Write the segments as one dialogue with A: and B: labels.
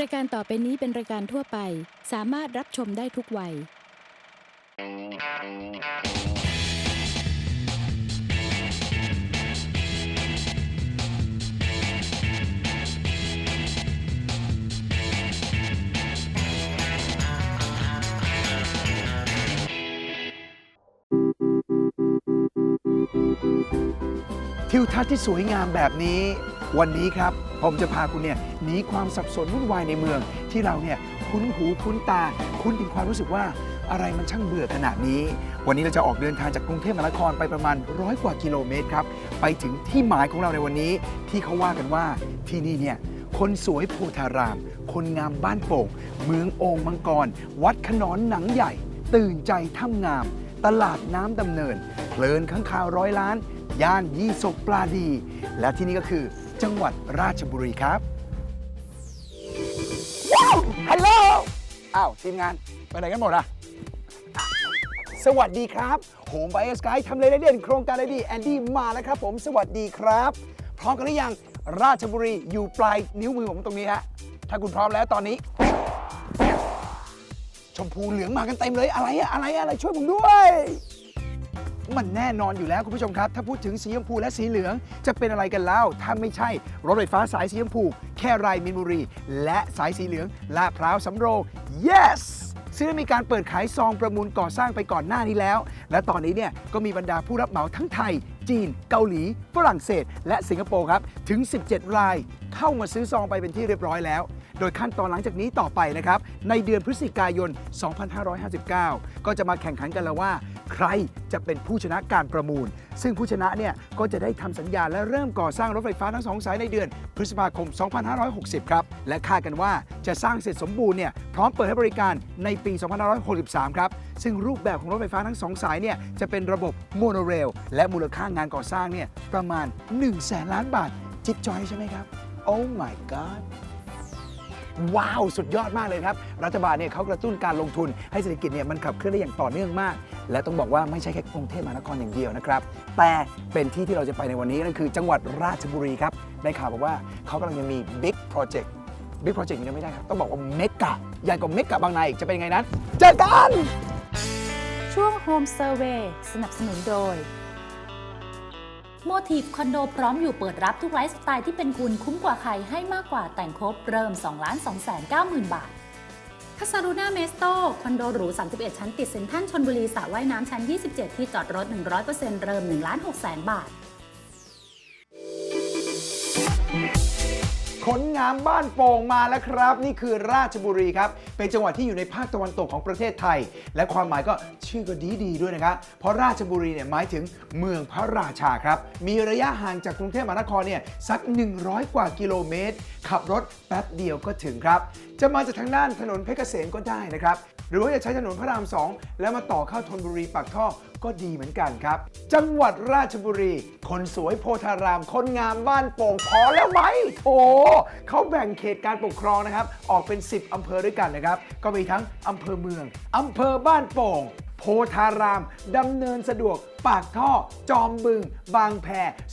A: รายการต่อไปนี้เป็นรายการทั่วไป สามารถรับชมได้ทุกวัย
B: ทิวทัศน์ที่สวยงามแบบนี้ วันนี้ครับ ผมจะพาคุณเนี่ยหนีความสับสนวุ่นวายในเมือง ที่เราเนี่ยคุ้นหูคุ้นตา คุ้นถึงความรู้สึกว่าอะไรมันช่างเบื่อขนาดนี้ วันนี้เราจะออกเดินทางจากกรุงเทพมหานครไปประมาณร้อยกว่ากิโลเมตรครับ ไปถึงที่หมายของเราในวันนี้ ที่เขาว่ากันว่าที่นี่เนี่ยคนสวยโพธาราม คนงามบ้านโป่ง เมืองโองมังกร วัดขนอนหนังใหญ่ ตื่นใจถ้ำงาม ตลาดน้ำดำเนิน เพลินข้างคาวร้อยล้าน ย่านยี่สกปลาดี และที่นี่ก็คือ จังหวัดราชบุรีครับว้าวฮัลโหล อ้าว ทีมงาน ไปไหนกันหมดอะสวัสดีครับโฮมไบเอสกายทำเลเด่นโครงการดีแอนดี้มาแล้วครับผมสวัสดีครับ พร้อมกันหรือยังราชบุรีอยู่ปลายนิ้วมือผมตรงนี้ฮะ ถ้าคุณพร้อมแล้วตอนนี้ ชมพูเหลืองมากันเต็มเลยอะไรอะอะไรอะอะไรช่วยผมด้วย มันแน่นอนอยู่แล้วคุณผู้ชมครับ ถ้าพูดถึงสีชมพูและสีเหลือง จะเป็นอะไรกันแล้ว ถ้าไม่ใช่ รถไฟฟ้าสายสีชมพู แค่รายมินบุรี และสายสีเหลืองลาดพร้าวสำโรง yes ซึ่งได้มีการเปิดขายซองประมูลก่อสร้างไปก่อนหน้านี้แล้ว และตอนนี้เนี่ยก็มีบรรดาผู้รับเหมาทั้งไทย จีน เกาหลี ฝรั่งเศส และสิงคโปร์ครับ ถึง 17 ราย เข้ามาซื้อซองไปเป็นที่เรียบร้อยแล้ว โดยขั้นตอนหลังจากนี้ต่อไปนะครับ ในเดือนพฤศจิกายน 2559 ก็จะมาแข่งขันกันแล้วว่า ใครจะเป็นผู้ชนะการประมูล ซึ่งผู้ชนะเนี่ยก็จะได้ทำสัญญาและเริ่มก่อสร้างรถไฟฟ้าทั้งสองสายในเดือนพฤษภาคม 2560 ครับ และคาดกันว่าจะสร้างเสร็จสมบูรณ์เนี่ยพร้อมเปิดให้บริการในปี 2563 ครับ ซึ่งรูปแบบของรถไฟฟ้าทั้งสองสายเนี่ยจะเป็นระบบโมโนเรลและมูลค่างานก่อสร้างเนี่ยประมาณ1แสนล้านบาท จิ๊บจอยใช่ไหมครับ Oh my god ว้าวสุดยอดมากเลยครับรัฐบาลเนี่ยเขากระตุ้นการลงทุน ให้เศรษฐกิจเนี่ยมันขับเคลื่อนได้อย่างต่อเนื่องมาก และต้องบอกว่าไม่ใช่แค่กรุงเทพมหานครอย่างเดียวนะครับแต่เป็นที่ที่เราจะไปในวันนี้นั่นคือ จังหวัดราชบุรีครับได้ข่าวบอกว่าเขากำลังจะมี Big Project Big Project ยังไม่ได้ครับต้องบอกว่าเมกะใหญ่กว่าเมกะบางนาอีกจะเป็นยังไงนั้นเจอกัน
C: ช่วง Home Survey สนับสนุนโดย โมทีฟคอนโดพร้อมอยู่เปิดรับทุกไลฟ์สไตล์ที่เป็นคุณคุ้มกว่าใครให้มากกว่าแต่งครบเริ่ม 2 2 9 0 0 0 บาทคาซารูนาเมสโตคอนโดหรู 31 ชั้นติดเซ็นทรัลชนบุรีสระว่ายน้ำชั้น 27 ที่จอดรถ 100%เริ่ม1 6 0 0 0 0บาท
B: ขนงามบ้านโป่งมาแล้วครับ นี่คือราชบุรีครับ เป็นจังหวัดที่อยู่ในภาคตะวันตกของประเทศไทย และความหมายก็ชื่อก็ดีดีด้วยนะครับ เพราะราชบุรีเนี่ยหมายถึงเมืองพระราชาครับ มีระยะห่างจากกรุงเทพมหานครเนี่ยสัก 100 กว่ากิโลเมตร ขับรถแป๊บเดียวก็ถึงครับจะมาจากทางด้านถนนเพชรเกษมก็ได้นะครับ หรือว่าจะใช้ถนนพระราม 2 แล้วมาต่อเข้าธนบุรีปากท่อก็ดีเหมือนกันครับ จังหวัดราชบุรี คนสวยโพธาราม คนงามบ้านโป่งพอแล้วไหมโอ้เขาแบ่งเขตการปกครองนะครับ ออกเป็น 10 อำเภอด้วยกันนะครับ ก็มีทั้งอำเภอเมืองอำเภอบ้านโป่งโพธาราม ดำเนินสะดวก ปากท่อ จอมบึง บางแพ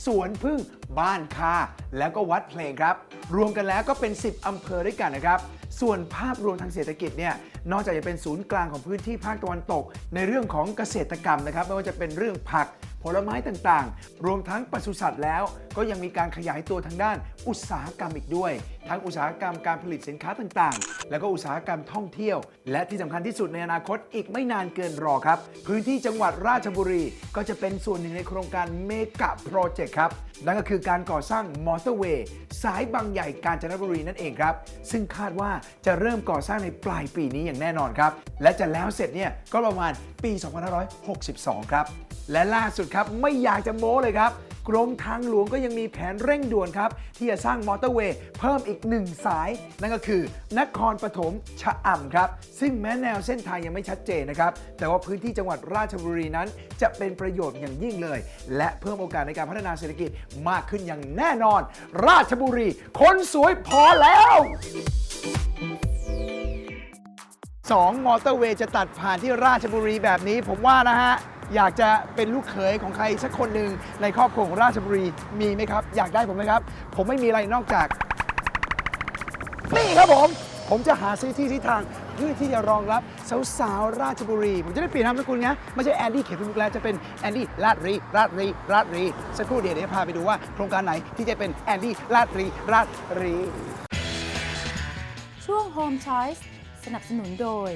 B: สวนพึ่ง บ้านคา แล้วก็วัดเพลงครับ รวมกันแล้วก็เป็น 10 อำเภอด้วยกันนะครับ ส่วนภาพรวมทางเศรษฐกิจเนี่ยนอกจากจะเป็นศูนย์กลางของพื้นที่ภาคตะวันตก ในเรื่องของเกษตรกรรมนะครับไม่ว่าจะเป็นเรื่องผัก ผลไม้ต่างๆ รวมทั้งปศุสัตว์แล้ว ก็ยังมีการขยายตัวทางด้าน อุตสาหกรรมอีกด้วย ทั้งอุตสาหกรรมการผลิตสินค้าต่างๆ แล้วก็อุตสาหกรรมท่องเที่ยว และที่สำคัญที่สุดในอนาคตอีกไม่นานเกินรอครับ พื้นที่จังหวัดราชบุรี ก็จะเป็นส่วนหนึ่งในโครงการเมกะโปรเจกต์ครับนั่นก็คือการก่อสร้างมอเตอร์เวย์สายบางใหญ่กาญจนบุรีนั่นเองครับ ซึ่งคาดว่าจะเริ่มก่อสร้างในปลายปีนี้อย่างแน่นอนครับ และจะแล้วเสร็จเนี่ยก็ประมาณปี 2562 ครับ และล่าสุดครับไม่อยากจะโม้เลยครับ กรมทางหลวงก็ยังมีแผนเร่งด่วนครับ ที่จะสร้างมอเตอร์เวย์เพิ่มอีกหนึ่งสาย นั่นก็คือนครปฐมชะอ่ำครับ ซึ่งแม้แนวเส้นทางยังไม่ชัดเจนนะครับ แต่ว่าพื้นที่จังหวัดราชบุรีนั้น จะเป็นประโยชน์อย่างยิ่งเลย และเพิ่มโอกาสในการพัฒนาเศรษฐกิจมากขึ้นอย่างแน่นอน ราชบุรีคนสวยพอแล้วสองมอเตอร์เวย์จะตัดผ่านที่ราชบุรีแบบนี้ผมว่านะฮะ อยากจะเป็นลูกเขยของใครสักคนหนึ่งในครอบครัวของราชบุรีมีไหมครับ อยากได้ผมไหมครับ ผมไม่มีอะไรนอกจาก นี่ครับผม ผมจะหาซื้อที่ที่ทางเพื่อที่จะรองรับสาวๆราชบุรี ผมจะได้เปลี่ยนนามสกุลนะไม่ใช่แอนดี้เขตพิมุกแล้วจะเป็นแอนดี้ลาดรีลาดรีลาดรีสักครู่เดียวเดี๋ยวพาไปดูว่าโครงการไหนที่จะเป็นแอนดี้ลาดรีลาดรี
C: ช่วง Home Choice สนับสนุนโดย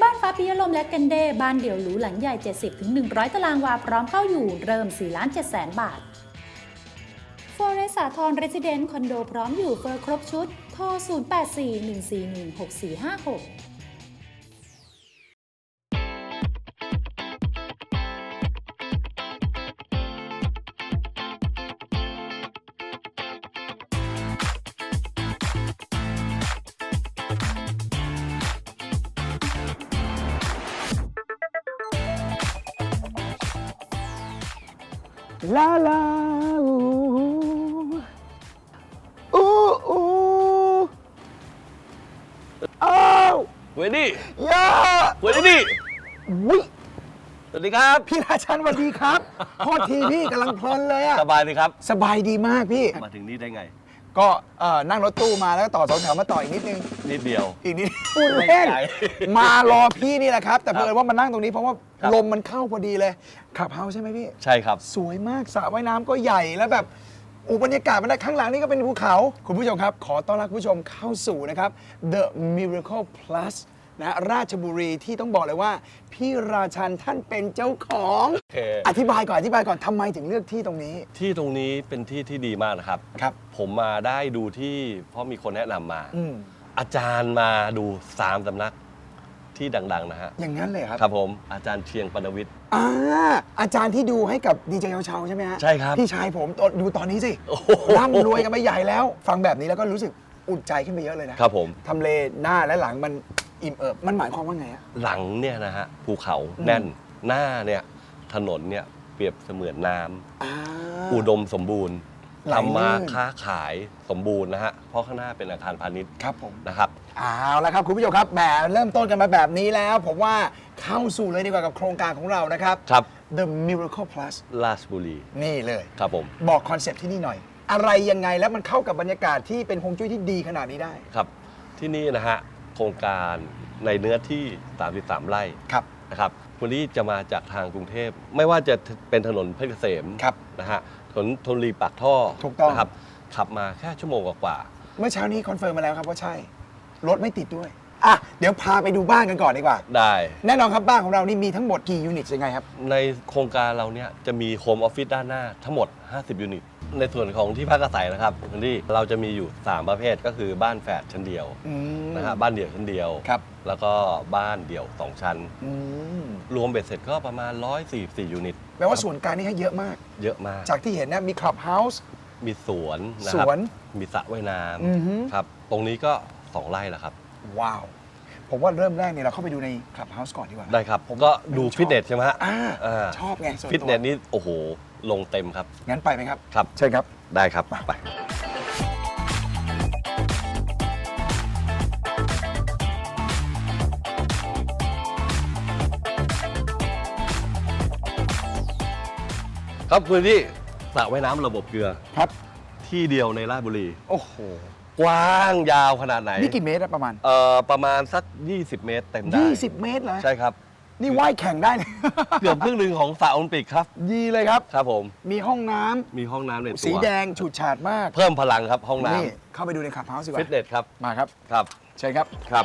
C: บ้านฟ้าปิยลมและกันเดบ้านเดี่ยวหรูหลังใหญ่ 70-100 ตารางวาพร้อมเข้าอยู่เริ่ม 4 ล้าน7แสนบาทฟอเรสาทรเรสซิเดนต์คอนโดพร้อมอยู่เฟอร์ครบชุด โทร 0841416456
D: เวดี้
B: ยา
D: เวดี้
B: วิ
D: สวัสดีครับ
B: พี่ราชันสวัสดีครับโทษทีพี่กำลังเพลินเลยอะ
D: สบายดีครับ
B: สบายดีมากพี่
D: มาถึงนี่ได้ไง
B: ก็เอ่อนั่งรถตู้มาแล้วก็ต่อสองแถวมาต่ออีกนิดนึง
D: นิดเดียว
B: อีกนิดพูดเล่น
D: ไม่ไกล
B: มารอพี่นี่แหละครับ แต่
D: ครับ
B: เพิ่นว่ามานั่งตรงนี้เพราะว่า
D: ครับ
B: ลมมันเข้าพอดีเลยขับเฮาใช่ไหมพี่
D: ใช่ครับ
B: สวยมากสระว่ายน้ำก็ใหญ่แล้วแบบอุบรรยากาศมันได้ข้างหลังนี่ก็เป็นภูเขา คุณผู้ชมครับ ขอต้อนรับคุณผู้ชมเข้าสู่นะครับ The Miracle Plus นะราชบุรีที่ต้องบอกเลยว่า พี่ราชันท่านเป็นเจ้าของ
D: โอเค
B: อธิบายก่อนอธิบายก่อนทำไมถึงเลือกที่ตรงนี้
D: ที่ตรงนี้เป็นที่ที่ดีมากนะครับ
B: ครับ
D: ผมมาได้ดูที่เพราะมีคนแนะนำมา
B: อืม
D: อาจารย์มาดูสามสำนักที่ดัง ๆ นะฮะ
B: อย่างนั้นเลยครับ
D: ครับผมอาจารย์เชียงปนวิทย์
B: อ่าอาจารย์ที่ดูให้กับดีเจเชาๆใช่ไหมฮะ
D: ใช่ครับ
B: พี่ชายผมตอนดูตอนนี้สิ
D: โอ้โห
B: ร่ำรวยกันไปใหญ่แล้ว ฟังแบบนี้แล้วก็รู้สึกอุ่นใจขึ้นไปเยอะเลยนะครับ
D: ผม
B: ทำเลหน้าและหลังมัน อิ่มเอิบมันหมายความว่าไงฮะ
D: หลังเนี่ยนะฮะภูเขา
B: อืม
D: แน่นหน้าเนี่ยถนนเนี่ยเปรียบเสมือนน้ำ
B: อ่า
D: อุดมสมบูรณ์
B: ไหลลื่น
D: ทำมาค้าขายสมบูรณ์นะฮะเพราะข้างหน้าเป็นอาคารพาณิชย์
B: ครับผม
D: นะครับ
B: เอาละครับ คุณผู้ชมครับแหมเริ่มต้นกันมาแบบนี้แล้ว ผมว่าเข้าสู่เลยดีกว่ากับโครงการของเรานะครับ
D: ครับ
B: The Miracle Plus
D: ราชบุรี
B: นี่เลย
D: ครับผม
B: บอกคอนเซปต์ที่นี่หน่อย อะไรยังไงแล้วมันเข้ากับบรรยากาศที่เป็นฮวงจุ้ยที่ดีขนาดนี้ได้
D: ครับที่นี่นะฮะ โครงการในเนื้อที่ 33 ไร่
B: ครับ
D: นะครับวันนี้จะมาจากทางกรุงเทพ ไม่ว่าจะเป็นถนนเพชรเกษม
B: ครับ
D: นะฮะถนนธนบุรีปากท่อ
B: ถูกต้อง
D: นะครับขับมาแค่ชั่วโมงกว่า
B: เมื่อเช้านี้คอนเฟิร์มมาแล้วครับว่าใช่ รถไม่ติดด้วย อะเดี๋ยวพาไปดูบ้านกันก่อนดีกว่า
D: ๆได้
B: แน่นอนครับบ้านของเรานี่มีทั้งหมดกี่ยูนิตยังไงครับ
D: ในโครงการเราเนี่ยจะมีโฮมออฟฟิศด้านหน้าทั้งหมด 50 ยูนิต ในส่วนของที่พักอาศัยนะครับคุณที่เราจะมีอยู่ 3 ประเภทก็คือบ้านแฝดชั้นเดียว
B: อืม
D: นะฮะบ้านเดี่ยวชั้นเดียว
B: ครับ
D: แล้วก็บ้านเดี่ยว 2 ชั้น
B: อืม
D: รวมเบ็ดเสร็จก็ประมาณ 144 ยูนิต
B: แปลว่าส่วนกลางนี่ให้เยอะมาก
D: เยอะมาก
B: จากที่เห็นนะมีคลับเฮาส์
D: มีสวนนะครับ
B: สวน
D: มีสระว่ายน้
B: อือฮึำ
D: ครับ ตรงนี้ก็ 2 ไร่แล้วครับ
B: ว้าว ผมว่าเริ่มแรกเนี่ยเราเข้าไปดูในคลับเฮาส์ก่อนดีกว่า
D: ได้ครับก็ดู
B: ชอบ
D: ฟิตเนสใช่ไหมฮะ
B: อ่า
D: อ่า
B: ชอบไงส่วนตัว
D: ฟิตเนสนี่โอ้โห ลงเต็มครับ
B: งั้นไปไหมครับ
D: ครับ
B: ใช่ครับ
D: ได้ครับ ไป ครับพื้นที่สระว่ายน้ำระบบเกลือ
B: ครับ
D: ที่เดียวในราชบุรี
B: โอ้โห
D: กว้างยาวขนาดไหน
B: นี่กี่เมตรอะประมาณ
D: เอ่อประมาณสัก 20 เมตรเต็มได้
B: 20 เมตรเหรอ
D: ใช่ครับ
B: นี่ว่ายแข่งได้เลย
D: เกือบครึ่งหนึ่งของสระโอลิมปิกครับ
B: ดีเลยครับ
D: ครับผม
B: มีห้องน้ำ
D: มีห้องน้ำในตัว
B: สีแดงฉูดฉาดมาก
D: เพิ่มพลังครับห้องน้
B: นี่ เข้าไปดูในคลับเฮาส์ดีกำว่า
D: ฟิตเนสครับ
B: มาครับ
D: ครับ
B: เชิญครับ
D: ครับ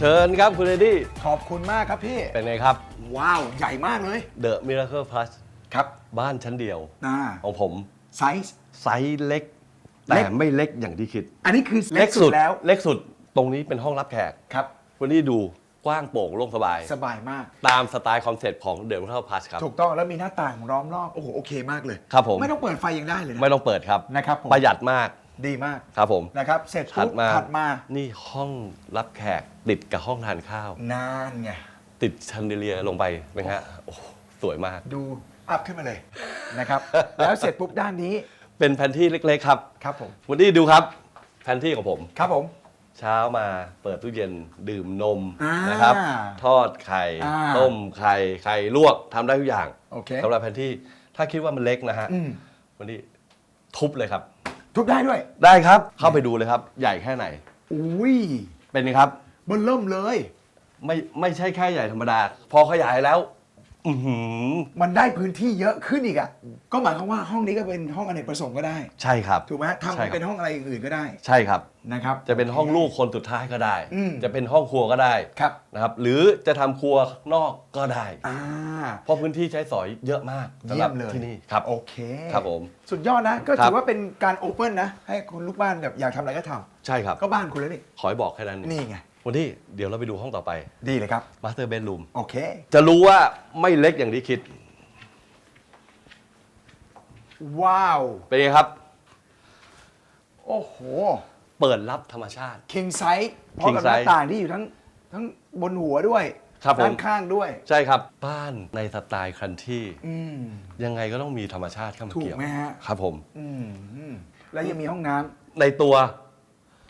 D: เชิญครับคุณเรดี้
B: ขอบคุณมากครับพี่
D: เป็นไงครับ
B: ว้าว ใหญ่มากเลย
D: The Miracle Plus
B: ครับ
D: บ้านชั้นเดียว
B: อ่า
D: ของผม
B: ไซส์
D: ไซส์เล็ก
B: เล็
D: แต่
B: ก
D: ไม่เล็กอย่างที่คิด
B: อันนี้คือเล็กสุดแล้ว
D: เล็กสุดตรงนี้เป็นห้องรับแขก
B: ครับ
D: วันนี้ดูกว้างโปร่งโล่งสบาย
B: สบายมาก
D: ตามสไตล์คอนเซ็ปต์ของ The Miracle Plus ครับ
B: ถูกต้องแล้วมีหน้าต่างล้อมรอบ โอ้โห โอเคมากเลย
D: ครับผม
B: ไม่ต้องเปิดไฟยังได้เลยนะ
D: ไม่ต้องเปิดครับ
B: นะครับผม
D: ประหยัดมาก
B: ดีมาก
D: ครับผม
B: นะครับเสร็จ
D: ถัด
B: ปุ๊บ
D: มา
B: ถัดมา
D: นี่ห้องรับแขกติดกับห้องทานข้าว
B: นานไง
D: ติดชันเดเลียลงไปไหมฮะโอ้โหสวยมาก
B: ดูอัพขึ้นมาเลยนะครับ แล้วเสร็จปุ๊บด้านนี้
D: เป็นแผนที่เล็กๆครับ
B: ครับผม
D: วันนี้ดูครับแผนที่ของผม
B: ครับผม
D: เช้ามาเปิดตู้เย็นดื่มนม
B: อ่าน
D: นะครับ ทอดไข่
B: อ่า
D: ต้มไข่ไข่ลวกทำได้ทุกอย่าง
B: โอเค
D: สำหรับแผนที่ถ้าคิดว่ามันเล็กนะฮะ
B: อืม
D: วันนี้ทุบเลยครับ
B: ทุบได้ด้วย
D: ได้ครับเข้าไปดูเลยครับ ใหญ่แค่ไหน
B: อุ้ย
D: เป็นไงครับ
B: เบิ่มเริ่มเลย
D: ไม่ไม่ใช่แค่ใหญ่ธรรมดา พอขยายแล้ว อือหือ
B: มันได้พื้นที่เยอะขึ้นอีกอะก็หมายความว่าห้องนี้ก็เป็นห้องอเนกประสงค์ก็ได้
D: ใช่ครับ
B: ถูกไหมทำ
D: ใช่ครับ
B: เป็นห้องอะไรอื่นๆก็ได้
D: ใช่ครับ
B: นะครับ
D: จะเป็นห้องลูกคนสุดท้ายก็ได้
B: อืม
D: จะเป็นห้องครัวก็ได้
B: ครับ
D: นะครับ หรือจะทำครัวนอกก็ได้
B: อ่า
D: เพราะพื้นที่ใช้สอยเยอะมากสำห
B: เยี่
D: รั
B: ยมเลย
D: ที่นี่ครับ
B: โอเค
D: ครับผม
B: สุดยอดนะ ก็
D: ครั
B: ถื
D: บ
B: อว่าเป็นการโอเปิลนะ ให้คนลูกบ้านแบบอยากทำอะไรก็ท
D: ใช่ครับำ
B: ก็บ้านคุณแล้วนี่
D: ขอให้บอกแค่นั้น
B: นี่ไง
D: วันที่เดี๋ยวเราไปดูห้องต่อไป
B: ดีเลยครับ
D: มาสเตอร์เบดรูม
B: โอเค
D: จะรู้ว่าไม่เล็กอย่างที่คิด
B: ว้าว
D: เป็นไงครับ
B: โอ้โห
D: เปิดรับธรรมชาติ
B: คิงไซส์พร้อมกับ
D: King
B: หน้า
D: size
B: ต่างที่อยู่ทั้งทั้งบนหัวด้วย
D: ครับผม
B: ด้านข้างด้วย
D: ใช่ครับ บ้านในสไตล์คันที่
B: อืม
D: ยังไงก็ต้องมีธรรมชาติเข้ามา
B: ถูก
D: เกี่ยว
B: ไหมฮะ
D: ครับผม
B: อืมอืมแล้วยังมีห้องน้ำ
D: ในตัว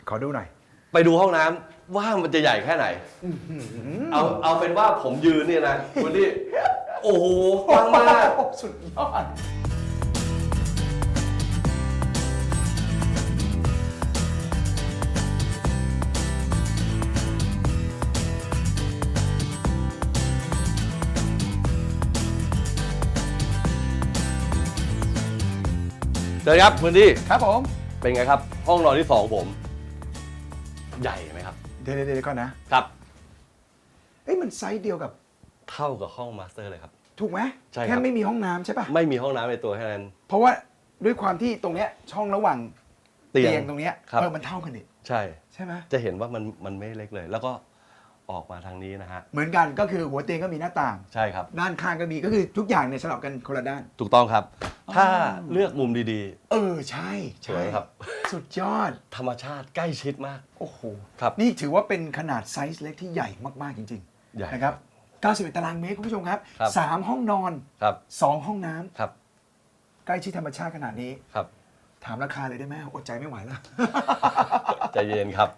B: ขอดูหน่อย
D: ไปดูห้องน้ำ ว่ามันจะใหญ่แค่ไหน เอาเอาเป็นว่าผมยืนเนี่ยนะวันที่โอ้โหฟังมาก
B: โอ้โหสุดยอด
D: เชิญครับพื้นที่
B: ครับผม
D: เป็นไงครับ ห้องนอนที่สองผม ใหญ่ไหมครับ
B: เดี๋ยวเดี๋ยวเดี๋ยวก่อนนะ
D: ครับ
B: เอ้ยมันไซส์เดียวกับ
D: เท่ากับห้องมาสเตอร์เลยครับ
B: ถูกไหม
D: ใช่ครับ
B: แค่ไม่มีห้องน้ำใช่ปะ
D: ไม่มีห้องน้ำในตัวแค่นั้น
B: เพราะว่าด้วยความที่ตรงเนี้ยช่องระหว่าง
D: เตียง
B: เตียงตรงเนี้ย
D: ครับ
B: เออมันเท่ากันดิ
D: ใช่
B: ใช่ไหม
D: จะเห็นว่ามันมันไม่เล็กเลย แล้วก็ ออกมาทางนี้นะฮะ
B: เหมือนกันก็คือหัวเตียงก็มีหน้าต่าง
D: ใช่ครับ
B: ด้านข้างก็มีก็คือทุกอย่างเนี่ยสลับกันคนละด้าน
D: ถูกต้องครับ ถ้าเลือกมุมดี
B: เออใช่
D: ส
B: ใช่
D: วยครับ
B: สุดยอด
D: ๆธรรมชาติใกล้ชิดมาก
B: โอ้โห
D: ครับ
B: นี่ถือว่าเป็นขนาดไซส์เล็กที่ใหญ่มาก ๆ จริง
D: ใหญ่
B: ๆนะครับ91 ตารางเมตรคุณผู้ชมครับ
D: ครับ
B: 3 ห้องนอน
D: ครับ
B: 2 ห้องน้ำ
D: ครับ
B: ใกล้ชิดธรรมชาติขนาดนี้
D: ครับ
B: ถามราคาเลยได้ไหมอดใจไม่ไหวแล้ว
D: ใจเย็นครับ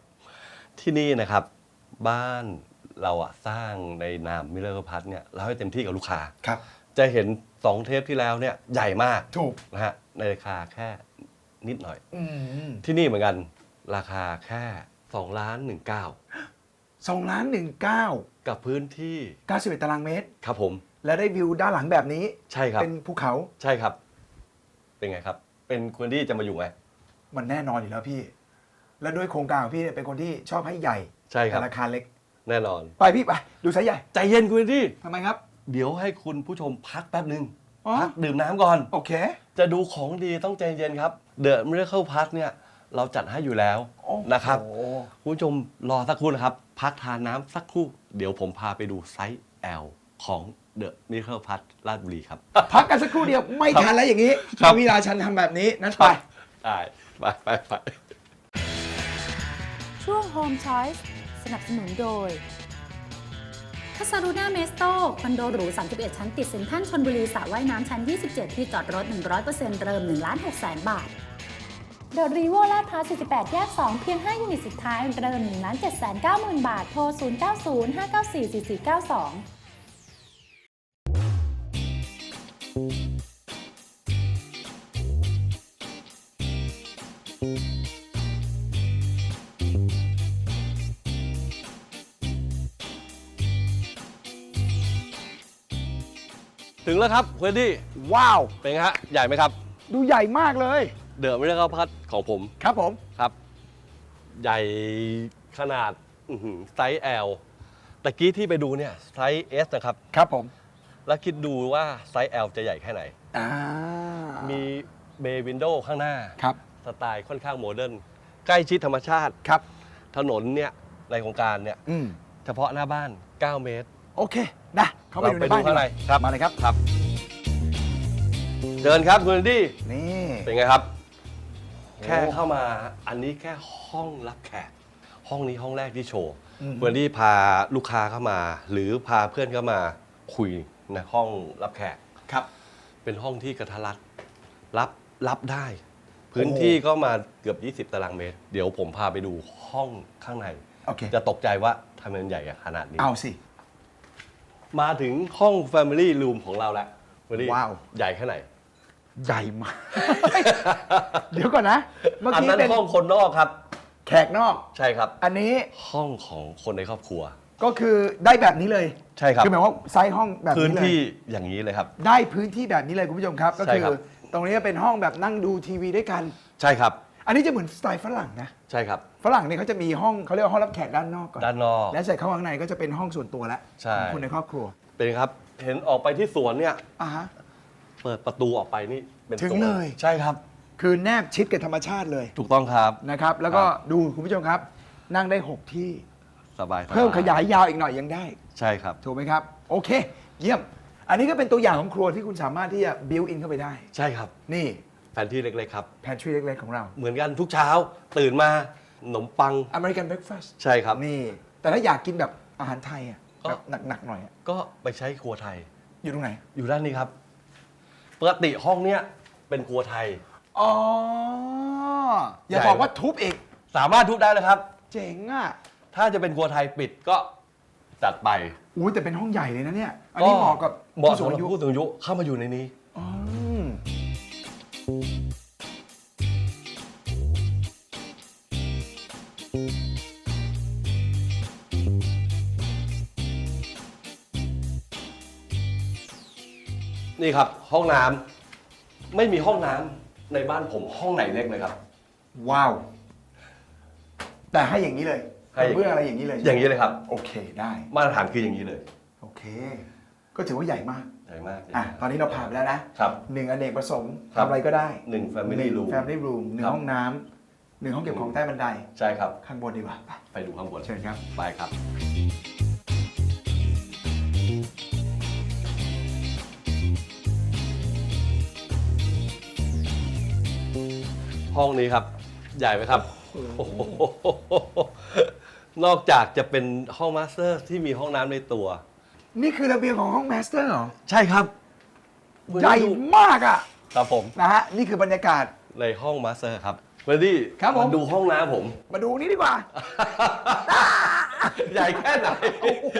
D: ที่นี่นะครับ บ้านเราอะสร้างในนามมิเลอร์พัทเนี่ยเราให้เต็มที่กับลูกค้า
B: ครับ
D: จะเห็น 2 เทปที่แล้วเนี่ยใหญ่มาก
B: ถูก
D: นะฮะในราคาแค่นิดหน่อย
B: อืม
D: ที่นี่เหมือนกันราคาแค่2ล้าน1 9
B: สองล้านหนึ่งเก้า
D: กับพื้นที่
B: 91ตารางเมตร
D: ครับผม
B: และได้วิวด้านหลังแบบนี้
D: ใช่ครับ
B: เป็นภูเขา
D: ใช่ครับ เป็นไงครับ เป็นคนที่จะมาอยู่ไหม
B: มันแน่นอนอยู่แล้วพี่ และด้วยโครงการของพี่เนี่ยเป็นคนที่ชอบให้ใหญ่
D: ใช่ครับ
B: แต่ราคาเล็ก
D: แน่นอน
B: ไปพี่ไปดูไซส์ใหญ่
D: ใจเย็นคุณที่
B: ทำไมครับ
D: เดี๋ยวให้คุณผู้ชมพักแป๊บหนึ่ง
B: อ๋อ
D: พักดื่มน้ำก่อน
B: โอเค
D: จะดูของดีต้องใจเย็นครับ เดอะมิเร c l e พั k เนี่ย เราจัดให้อยู่แล้ว
B: โอ้โห
D: นะครับ คุณผู้ชมรอสักครู่นะครับ พักทานน้ำสักครู่ เดี๋ยวผมพาไปดูไซส์ L ของเดอะมิเร c l e พั k ลาดบุรีครับ
B: พักกันสักครู่เดียวไม่ทันแล้วอย่างนี้
D: ครับ
B: เวลาฉันทำแบบนี้นั้นไป
D: ได้ไปไปไป
C: ช่วง Home Choice สนับสนุนโดยคาซารูน่าเมสโตคอนโดหรู 31 ชั้นติดเซ็นทรัลชนบุรีสระว่ายน้ำชั้น 27 ที่จอดรถ 100%เริ่ม1ล้าน6แสนบาทเดอะรีโวลาดพร้าว48 แยก 2 เพียง 5 ยูนิตสุดท้าย เริ่ม1ล้าน7แสน9หมื่นบาท โทร 090 594 4492
D: แล้วครับคุณที่
B: ว้าว
D: เป็นไงฮะ ใหญ่ไหมครับ
B: ดูใหญ่มากเลย
D: เดอะมิเร c l e พั k ของผม
B: ครับผม
D: ครับ ใหญ่ขนาดอื้อหือไซส์ L ตะกี้ที่ไปดูเนี่ยไซส์ S นะครับ
B: ครับผม
D: แล้วคิดดูว่าไซส์ L จะใหญ่แค่ไหน
B: อ่า
D: มีเบย์วินโดว์ข้างหน้า
B: ครับ
D: สไตล์ค่อนข้างโมเดิร์นใกล้ชิดธรรมชาติ
B: ครับ
D: ถนนเนี่ยในโครงการเนี่ย
B: อืม
D: เฉพาะหน้าบ้าน 9 เมตร
B: โอเค นะเข้าไปดูในบ้าน
D: ข้างใน
B: ดีกว่
D: ครับ
B: มาเลยครับ
D: ครับ เดินครับคุณดี้
B: นี่
D: เป็นไงครับ
B: โอ้
D: แค่เข้ามาอันนี้แค่ห้องรับแขก ห้องนี้ห้องแรกที่โชว์
B: อืม
D: เพื่อนที่พาลูกค้าเข้ามา หรือพาเพื่อนเข้ามาคุยในห้องรับแขก
B: ครับ
D: เป็นห้องที่กระทัดรัดรับรับได้ พื้นที่ก็มาเกือบ 20 ตารางเมตร เดี๋ยวผมพาไปดูห้องข้างใน
B: โอเค
D: จะตกใจว่าทำไมมันใหญ่ขนาดนี้
B: เอาสิ
D: มาถึงห้อง Family Room ของเราแล้ววันนี้
B: ว้าว
D: ใหญ่แค่ไหน
B: ใหญ่มาก เดี๋ยวก่อนนะ เมื่อ
D: อัน
B: กี้
D: นั้น
B: เป็น
D: ห้องคนนอกครับ
B: แขกนอก
D: ใช่ครับ
B: อันนี้
D: ห้องของคนในครอบครัว
B: ก็คือได้แบบนี้เลย
D: ใช่ครับ
B: คือหมายว่าไซส์ห้องแบบ
D: พื้น
B: นี้เลย
D: ที่อย่างนี้เลยครับ
B: ได้พื้นที่แบบนี้เลยคุณผู้ชมครับ ก็
D: ใช่
B: คือ
D: ครับ
B: ตรงนี้เป็นห้องแบบนั่งดูทีวีด้วยกัน
D: ใช่ครับ
B: อันนี้จะเหมือนสไตล์ฝรั่งนะ
D: ใช่ครับ
B: ฝรั่งเนี่ยเขาจะมีห้องเขาเรียกว่าห้องรับแขกด้านนอกก่อน
D: ด้านนอก
B: แล้วเสร็จเข้าข้างในก็จะเป็นห้องส่วนตัวแล้ว
D: ใช่
B: ของคนในครอบครัว
D: เป็นครับ เห็นออกไปที่สวนเนี่ย
B: อ่าฮะ
D: เปิดประตูออกไปนี่เป็น
B: ถึง
D: สวน
B: เลย
D: ใช่ครับ
B: คือแนบชิดกับธรรมชาติเลย
D: ถูกต้องครับ
B: นะครับ แล้วก็ดูคุณผู้ชมครับ นั่งได้ 6 ที่
D: สบายๆ
B: เพิ่มขยายยาวอีกหน่อยยังได้
D: ใช่ครับ
B: ถูกไหมครับ โอเค เยี่ยม อันนี้ก็เป็นตัวอย่างของครัวที่คุณสามารถที่จะ build in เข้าไปได้
D: ใช่ครับ
B: นี่
D: แผนที่เล็กๆครับ
B: pantry เล็กๆของเรา
D: เหมือนกันทุกเช้าตื่นมาข นมปัง
B: American breakfast
D: ใช่ครับ
B: นี่ แต่ถ้าอยากกินแบบอาหารไทยอะ
D: ก็
B: แบบหนักๆหน่อยอะ
D: ก็ไปใช้ครัวไทย
B: อยู่ตรงไหน
D: อยู่ด้านนี้ครับ ปกติห้องเนี้ยเป็นครัวไทย
B: อ๋อ อย่า
D: ใหญ่
B: บอกว่าทุบอีก
D: สามารถทุบได้เลยครับ
B: เจ๋งอะ
D: ถ้าจะเป็นครัวไทยปิดก็จัดไป
B: อุ้ยแต่เป็นห้องใหญ่เลยนะเนี่ย อันนี้เหมาะกับ
D: เหมาะ
B: ผู้สู
D: สำ
B: ง
D: หรับ
B: อายุ
D: ผู้สูงอายุเข้ามาอยู่ในนี้ นี่ครับ ห้องน้ำไม่มีห้องน้ำในบ้านผมห้องไหนเล็กเลยครับ
B: ว้าว แต่ให้อย่างนี้เลย
D: ให้อย่างนี้
B: เบื้องอะไรอย่างนี้เลย
D: อย่างนี้เลยครับ
B: โอเคได้
D: มาตรฐานคืออย่างนี้เลย
B: โอเค ก็ถือว่าใหญ่มาก
D: ใหญ่มาก
B: อะ ตอนนี้เราผ่านไปแล้วนะ ครับ หนึ่งอเนกประสงค์
D: ครับ
B: ทำอะไรก็ได้
D: หนึ่ง Family Room
B: แฟมิลี่รูมหนึ่ง
D: ครับ
B: ห้องน้ำหนึ่งห้องเก็บของใต้บันได
D: ใช่ครับ
B: ข้างบนดีกว่าไป
D: ไปดูข้างบน
B: เชิญครับ
D: ไปครับ ห้องนี้ครับ ใหญ่ไหมครับโอ้โหนอกจากจะเป็นห้องมาสเตอร์ที่มีห้องน้ำในตัว
B: นี่คือระเบียงของห้องแมสเตอร์เหรอ
D: ใช่ครับ
B: ใหญ่มากอะ
D: ครับผม
B: นะฮะนี่คือบรรยากาศ
D: ในห้องมาสเตอร์ครับเฟรดดี้
B: ครับผมา
D: ดูห้องน้ำผม
B: มาดูนี่ดีกว่า
D: ใหญ่แค่ไหน
B: โอ้โห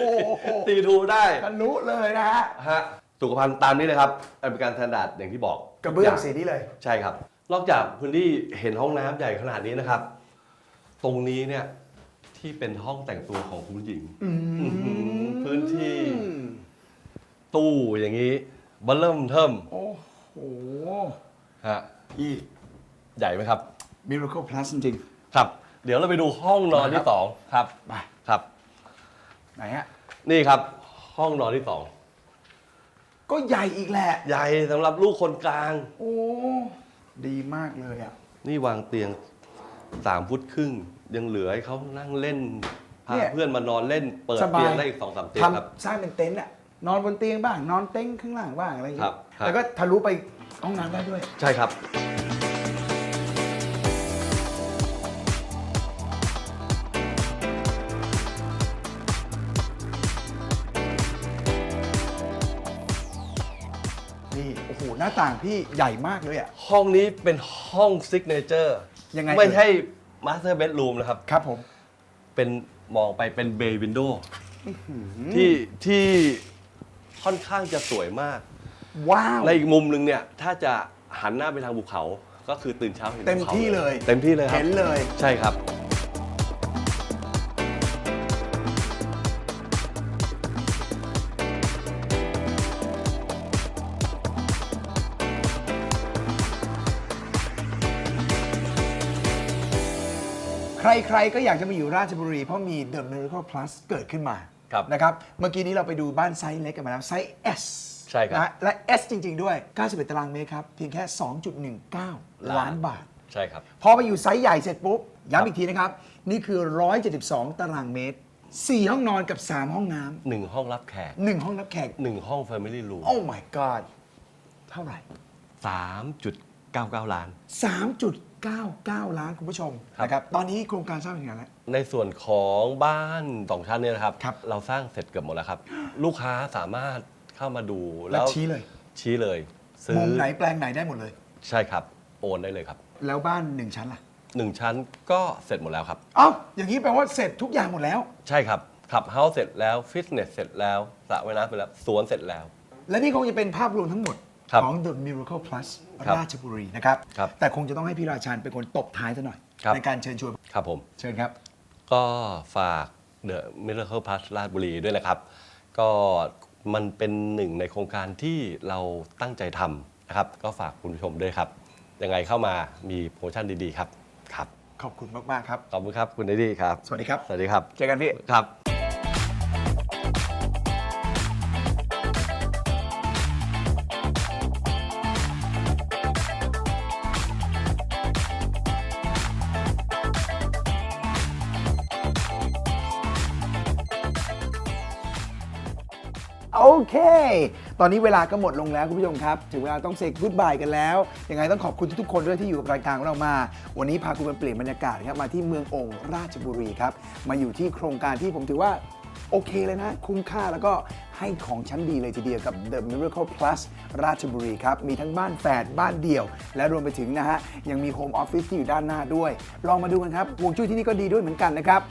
D: ตีทูได้
B: ทะลุเลยนะฮะ
D: ฮะ สุขภัณฑ์ตามนี้เลยครับอเมริกันสแตนดาร์ดอย่างที่บอก
B: กระเบื้อง
D: ย่า
B: สีนี้เลย
D: ใช่ครับ นอกจากพื้นที่เห็นห้องน้ำใหญ่ขนาดนี้นะครับ ตรงนี้เนี่ยที่เป็นห้องแต่งตัวของคุณหญิง
B: อืม
D: อื้อหือพื้นที่ ตู้อย่างนี้เบัลเริ่มเทิม
B: โอ้โห
D: ฮะ
B: พี่
D: ใหญ่ไหมครับ
B: Miracle Plus จริง
D: ครับ เดี๋ยวเราไปดูห้องนอน
B: มาครั
D: ที่
B: บ
D: สองครับ
B: ๆไป
D: ครับ
B: ไหนฮะ
D: นี่ครับ ห้องนอนที่สอง
B: ก็ใหญ่อีกแหละ
D: ใหญ่สำหรับลูกคนกลาง
B: โอ้ ดีมากเลยอะ
D: นี่วางเตียงสามฟุตครึ่ง ยังเหลือให้เขานั่งเล่นพา
B: เนี่ย
D: เพื่อนมานอนเล่น เปิด
B: สบาย
D: เตียงได้อีกสองสามเตียงครับ
B: ทำสร้างเป็นเต็นท์อะ นอนบนเตียงบ้าง นอนเต็นท์ข้างล่างบ้างอะไรอย่าง
D: ครั
B: เงี้
D: บ
B: ย
D: ครับ
B: แล้วก็ทะลุไปห้องน้ำได้ด้วย
D: ใช่ครับ
B: นี่โอ้โหหน้าต่างพี่ใหญ่มากเลยอะ
D: ห้องนี้เป็นห้องซิกเนเจอร์
B: ยังไง
D: ไม่
B: เอ่ย
D: ใช่มาสเตอร์เบดรูมนะครับ
B: ครับผม
D: เป็นมองไปเป็นเบย์วินโดว์ที่ที่ค่อนข้างจะสวยมาก
B: ว้าว
D: ในอีกมุมหนึ่งเนี่ย ถ้าจะหันหน้าไปทางภูเขา ก็คือตื่นเช้าเห็น
B: เต็ม
D: ภูขา
B: ที่เลย
D: เต็มที่เลยครับ
B: เห็นเลย
D: ใช่ครับ
B: ใครๆก็อยากจะมาอยู่ราชบุรี เพราะมี The Miracle Plus เกิดขึ้นมา
D: ครับ
B: นะครับ เมื่อกี้นี้เราไปดูบ้านไซส์เล็กกันมาแล้วไซส์ S
D: ใช่ครับ
B: นะและ S จริง ๆ ด้วย 91 ตารางเมตรครับ เพียงแค่ 2.19 ล้านบาท
D: ใช่ครับ
B: พอไปอยู่ไซส์ใหญ่เสร็จปุ๊บ ย้ำอีกทีนะครับ นี่คือ 172 ตารางเมตร 4 ห้องนอนกับ 3 ห้องน้
D: หนึ่งห้องรับแขกำ
B: หนึ่งห้องรับแขก
D: หนึ่งห้อง Family Room
B: Oh my god เท่าไหร่
D: 3.99 ล้าน
B: 3.99 ล้านคุณผู้ชม
D: ครับ
B: นะครับตอนนี้โครงการสร้างเป็นไงแล้ว
D: ในส่วนของบ้านสองชั้นเนี่ยนะครับ
B: ครับ
D: เราสร้างเสร็จเกือบหมดแล้วครับ ลูกค้าสามารถเข้ามาดู
B: แล้วชี้เลย
D: ชี้เลย ซื้อ
B: มุมไหนแปลงไหนได้หมดเลย
D: ใช่ครับ โอนได้เลยครับ
B: แล้วบ้านหนึ่งชั้นล่ะ
D: หนึ่งชั้นก็เสร็จหมดแล้วครับ
B: เอ้าอย่างนี้แปลว่าเสร็จทุกอย่างหมดแล้ว
D: ใช่ครับขับเฮาส์เสร็จแล้วฟิตเนสเสร็จแล้วสระว่ายน้ำไปแล้วสวนเสร็จแล้ว
B: และนี่คงจะเป็นภาพรวมทั้งหมด
D: ครับ
B: ของ The Miracle Plus
D: ครับ
B: ราชบุรีนะครับ
D: ครับ
B: แต่คงจะต้องให้พี่ราชันเป็นคนตบท้ายซะหน่อย
D: ครับ
B: ในการเชิญชวน
D: ครับผม
B: เชิญครับ
D: ก็ฝากเดอะมิ r เคิลพ u สราชบุรีด้วยนะครับ ก็มันเป็นหนึ่งในโครงการที่เราตั้งใจทำนะครับ ก็ฝากคุณผู้ชมด้วยครับ ยังไงเข้ามามีโปรโมชั่นดีๆครับ ครับ
B: ขอบคุณมาก ๆ ครับ
D: ขอบคุณครับคุณเดดี้ครับ
B: สวัสดีครับ
D: สวัสดีครับ
B: เจอกันพี่
D: ครับ
B: โอเค ตอนนี้เวลาก็หมดลงแล้วคุณผู้ชมครับ ถึงเวลาต้องเซ g ก o ดบายกันแล้วยังไงต้องขอบคุณทุกๆคนด้วยที่อยู่กับรายการของเรามา วันนี้พาคุณไปเปลี่ยนบรรยากาศครับมาที่เมืององค์ราชบุรีครับมาอยู่ที่โครงการที่ผมถือว่าโอเคเลยนะ คุ้มค่าแล้วก็ให้ของชั้นดีเลยทีเดียวกับ The Miracle Plus ราชบุรีครับ มีทั้งบ้านแฝดบ้านเดี่ยว และรวมไปถึงนะฮะ ยังมีโฮมออฟฟิศที่อยู่ด้านหน้าด้วย ลองมาดูกันครับ วงจุ้ยที่นี่ก็ดีด้วยเหมือนกันนะครับ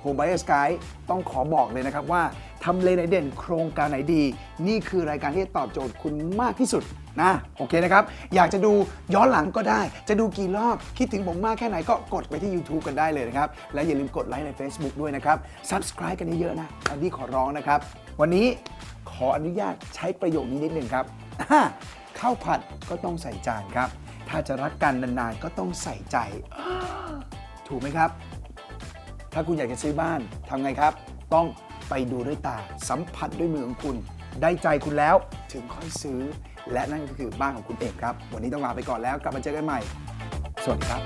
B: โฮมไบเออร์สกายต้องขอบอกเลยนะครับว่า ทำเลไหนเด่น โครงการไหนดี นี่คือรายการที่ตอบโจทย์คุณมากที่สุดนะโอเคนะครับ อยากจะดูย้อนหลังก็ได้ จะดูกี่รอบ คิดถึงผมมากแค่ไหนก็กดไปที่ YouTube กันได้เลยนะครับ และอย่าลืมกดไลค์ใน Facebook ด้วยนะครับ Subscribe กันเยอะๆนะอันนี้ขอร้องนะครับ วันนี้ขออนุญาตใช้ประโยคนี้นิดนึงครับข้าวผัดก็ต้องใส่จานครับ ถ้าจะรักกันนานๆก็ต้องใส่ใจ ถูกไหมครับ ถ้าคุณอยากจะซื้อบ้านทำไงครับ ต้อง ไปดูด้วยตา สัมผัสด้วยมือของคุณ ได้ใจคุณแล้วถึงค่อยซื้อ และนั่นก็คือบ้านของคุณเอกครับ วันนี้ต้องลาไปก่อนแล้วกลับมาเจอกันใหม่ สวัสดีครับ